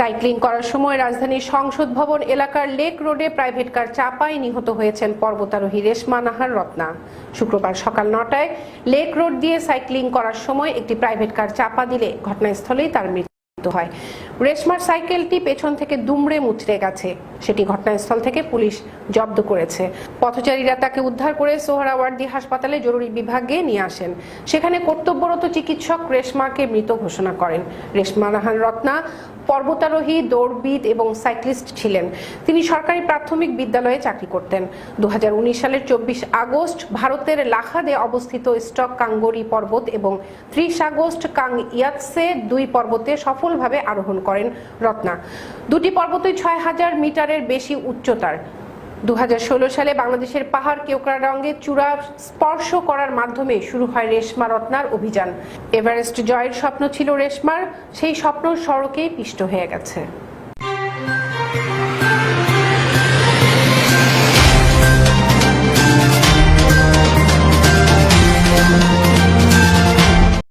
Cycling করার সময় রাজধানীর সংসদ ভবন এলাকার লেক রোডে প্রাইভেট কার চাপায় নিহত হয়েছেন পর্বতারোহী রেশমা নাহার রত্না। শুক্রবার সকাল নটায় লেক রোড দিয়ে সাইক্লিং করার সময় একটি প্রাইভেট কার চাপা দিলে ঘটনাস্থলেই তার মৃত্যু হয়। রেশমার সাইকেলটি পেছন থেকে দুমড়ে মুচড়ে গেছে। সেটি ঘটনাস্থল থেকে পুলিশ জব্দ করেছে। পথচারীরা তাকে উদ্ধার করে সোহরাওয়ার্দী হাসপাতালে জরুরি বিভাগে নিয়ে আসেন। সেখানে কর্তব্যরত চিকিৎসক রেশমাকে মৃত ঘোষণা করেন। রেশমা নাহান রত্না পর্বতারোহী, দৌড়বিদ এবং সাইক্লিস্ট ছিলেন। তিনি সরকারি প্রাথমিক বিদ্যালয়ে চাকরি করতেন। দুহাজার উনিশ সালের চব্বিশ আগস্ট ভারতের লাখাদে অবস্থিত স্টক কাঙ্গরি পর্বত এবং ত্রিশ আগস্ট কাং ইয়াতসে দুই পর্বতে সফলভাবে আরোহণ করেন রত্না। দুটি পর্বতই ছয় হাজার মিটারের বেশি উচ্চতার। দু হাজার ষোলো সালে বাংলাদেশের পাহাড় কেওক্রাডঙ্গে চূড়া স্পর্শ করার মাধ্যমে শুরু হয় রেশমা রত্নার অভিযান। এভারেস্ট জয়ের স্বপ্ন ছিল রেশমার, সেই স্বপ্ন সড়কেই পিষ্ট হয়ে গেছে।